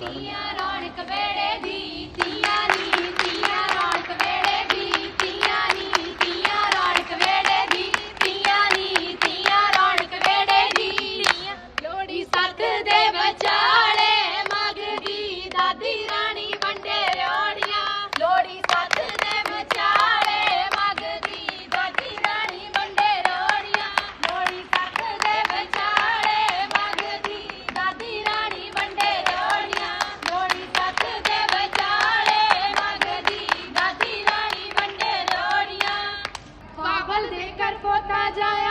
ਤੀਆਂ ਰੌਣਕ ਵੇੜੇ ਦੀ ਤੀਆਂ। देकर पोता जाया